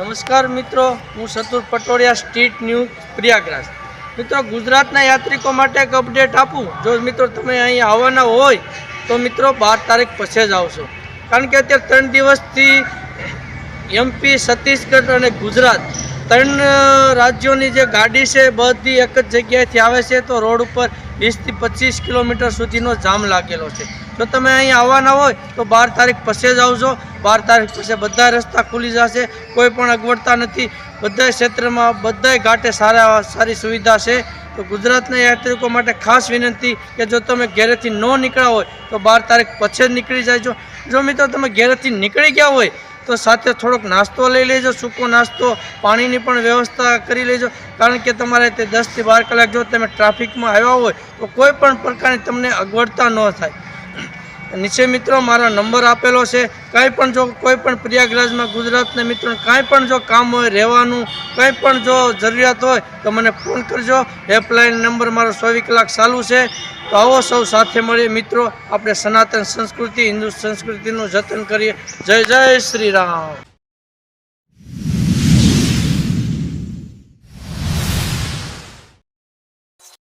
નમસ્કાર મિત્રો, હું સતુર પટોડિયા સ્ટ્રીટ ન્યૂઝ પ્રયાગરાજ. મિત્રો, ગુજરાતના યાત્રિકો માટે એક અપડેટ આપું. જો મિત્રો તમે અહીં આવવાના હોય, તો મિત્રો બાર તારીખ પછી જ આવશો. કારણ કે અત્યારે ત્રણ દિવસથી એમપી છત્તીસગઢ અને ગુજરાત ત્રણ રાજ્યોની જે ગાડી છે, બધી એક જ જગ્યાએથી આવે છે, તો રોડ ઉપર વીસથી પચીસ કિલોમીટર સુધીનો જામ લાગેલો છે. જો તમે અહીં આવવાના હોય તો બાર તારીખ પછી જ આવજો. બાર તારીખ પછી બધા રસ્તા ખુલી જશે. કોઈ પણ અગવડતા નથી. બધા ક્ષેત્રમાં બધાય ઘાટે સારા સારી સુવિધા છે. તો ગુજરાતના યાત્રિકો માટે ખાસ વિનંતી કે જો તમે ઘરેથી ન નીકળ્યા હોય તો બાર તારીખ પછી જ નીકળી જાયજો. જો મિત્રો તમે ઘરેથી નીકળી ગયા હોય તો સાથે થોડોક નાસ્તો લઈ લેજો, સૂકો નાસ્તો, પાણીની પણ વ્યવસ્થા કરી લેજો. કારણ કે તમારે તે દસથી બાર કલાક જો તમે ટ્રાફિકમાં આવ્યા હોય તો કોઈ પણ પ્રકારની તમને અગવડતા ન થાય. નીચે મિત્રો મારો નંબર આપેલો છે. કંઈ પણ જો કોઈ પણ પ્રયાગરાજમાં ગુજરાતના મિત્રો, કાંઈ પણ જો કામ હોય, રહેવાનું, કંઈ પણ જો જરૂરિયાત હોય, તો મને ફોન કરજો. હેલ્પલાઇન નંબર મારો ચોવીસ કલાક ચાલુ છે. તો આવો સૌ સાથે મળીએ મિત્રો. આપણે સનાતન સંસ્કૃતિ, હિન્દુ સંસ્કૃતિનું જતન કરીએ. જય જય શ્રી રામ.